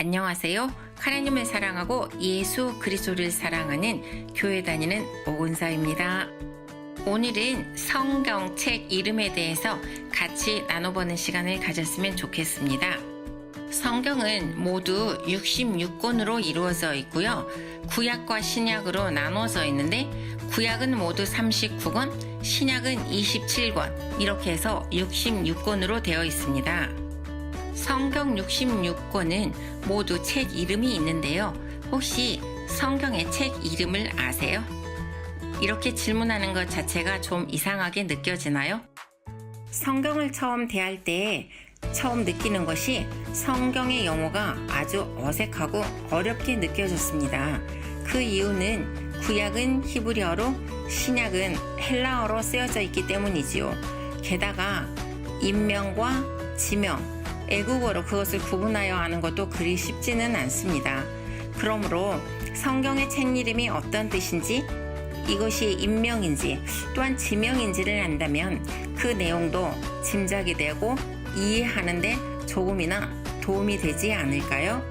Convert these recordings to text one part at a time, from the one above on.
안녕하세요. 하나님을 사랑하고 예수 그리스도를 사랑하는 교회 다니는 오은사입니다. 오늘은 성경책 이름에 대해서 같이 나눠보는 시간을 가졌으면 좋겠습니다. 성경은 모두 66권으로 이루어져 있고요. 구약과 신약으로 나눠져 있는데 구약은 모두 39권, 신약은 27권, 이렇게 해서 66권으로 되어 있습니다. 성경 66권은 모두 책 이름이 있는데요. 혹시 성경의 책 이름을 아세요? 이렇게 질문하는 것 자체가 좀 이상하게 느껴지나요? 성경을 처음 대할 때 처음 느끼는 것이 성경의 영어가 아주 어색하고 어렵게 느껴졌습니다. 그 이유는 구약은 히브리어로 신약은 헬라어로 쓰여져 있기 때문이지요. 게다가 인명과 지명, 애국어로 그것을 구분하여 아는 것도 그리 쉽지는 않습니다. 그러므로 성경의 책 이름이 어떤 뜻인지 이것이 인명인지 또한 지명인지를 안다면 그 내용도 짐작이 되고 이해하는데 조금이나 도움이 되지 않을까요?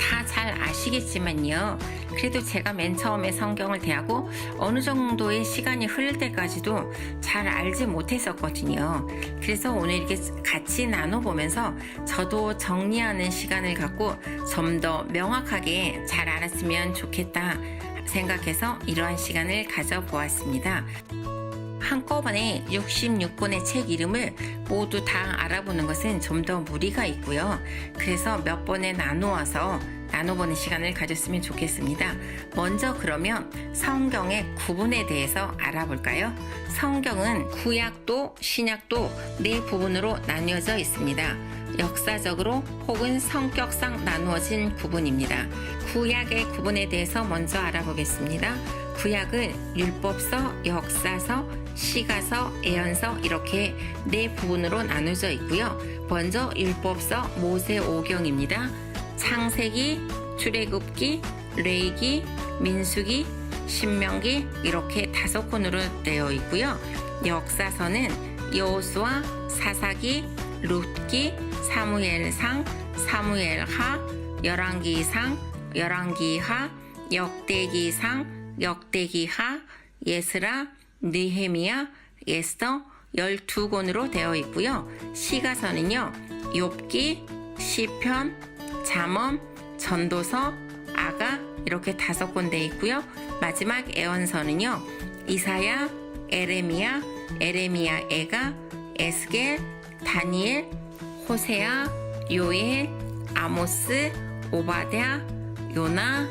다 잘 아시겠지만요. 그래도 제가 맨 처음에 성경을 대하고 어느 정도의 시간이 흐를 때까지도 잘 알지 못했었거든요. 그래서 오늘 이렇게 같이 나눠보면서 저도 정리하는 시간을 갖고 좀 더 명확하게 잘 알았으면 좋겠다 생각해서 이러한 시간을 가져보았습니다. 한꺼번에 66권의 책 이름을 모두 다 알아보는 것은 좀 더 무리가 있고요. 그래서 몇 번에 나누어서 나눠보는 시간을 가졌으면 좋겠습니다. 먼저 그러면 성경의 구분에 대해서 알아볼까요? 성경은 구약도 신약도 네 부분으로 나뉘어져 있습니다. 역사적으로 혹은 성격상 나누어진 구분입니다. 구약의 구분에 대해서 먼저 알아보겠습니다. 구약은 율법서, 역사서, 시가서, 예언서 이렇게 네 부분으로 나눠져 있고요. 먼저 율법서 모세오경입니다. 창세기, 출애굽기, 레이기, 민수기, 신명기 이렇게 다섯 권으로 되어 있고요. 역사서는 여호수아, 사사기, 룻기, 사무엘상, 사무엘하, 열왕기상, 열왕기하, 역대기상, 역대기하, 예스라, 느헤미야, 에스더 12권으로 되어 있고요. 시가서는요. 욥기, 시편, 잠언, 전도서, 아가 이렇게 다섯 권 되어 있고요. 마지막 애언서는요. 이사야, 에레미야, 에레미야 애가, 에스겔, 다니엘, 호세아, 요엘, 아모스, 오바댜, 요나,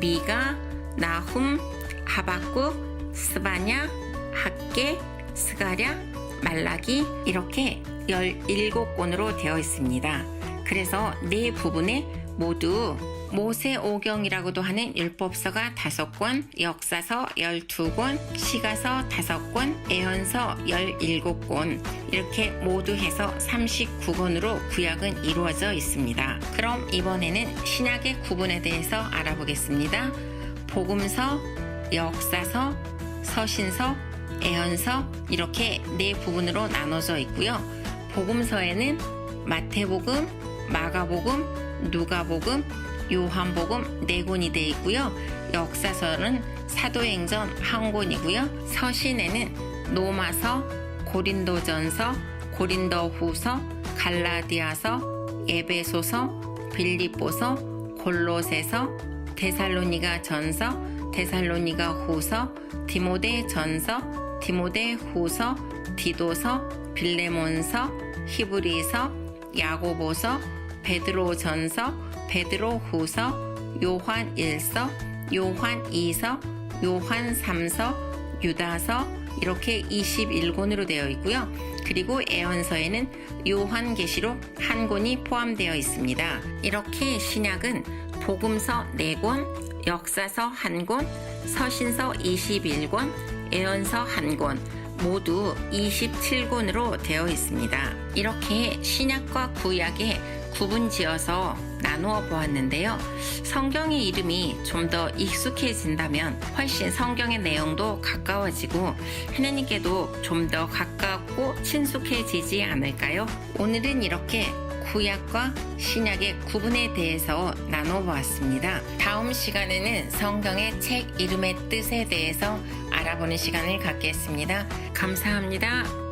미가, 나훔, 하박국, 스바냐, 학계, 스가랴, 말라기 이렇게 17권으로 되어 있습니다. 그래서 네 부분에 모두 모세오경이라고도 하는 율법서가 5권, 역사서 12권, 시가서 5권, 예언서 17권 이렇게 모두 해서 39권으로 구약은 이루어져 있습니다. 그럼 이번에는 신약의 구분에 대해서 알아보겠습니다. 복음서, 역사서, 서신서, 예언서 이렇게 네 부분으로 나눠져 있고요. 복음서에는 마태복음, 마가복음, 누가복음, 요한복음 네 권이 되어 있고요. 역사서는 사도행전 한 권이고요. 서신에는 로마서, 고린도전서, 고린도후서, 갈라디아서, 에베소서, 빌립보서, 골로새서, 데살로니가 전서, 데살로니가 후서, 디모데 전서, 디모데 후서, 디도서, 빌레몬서, 히브리서, 야고보서, 베드로 전서, 베드로 후서, 요한 1서, 요한 2서, 요한 3서, 유다서 이렇게 21권으로 되어 있고요. 그리고 애언서에는 요한계시록 한 권이 포함되어 있습니다. 이렇게 신약은 복음서 4권, 역사서 1권, 서신서 21권, 애언서 1권, 모두 27권으로 되어 있습니다. 이렇게 신약과 구약의 구분 지어서 나누어 보았는데요. 성경의 이름이 좀 더 익숙해진다면 훨씬 성경의 내용도 가까워지고 하나님께도 좀 더 가깝고 친숙해지지 않을까요? 오늘은 이렇게 구약과 신약의 구분에 대해서 나눠보았습니다. 다음 시간에는 성경의 책 이름의 뜻에 대해서 알아보는 시간을 갖겠습니다. 감사합니다.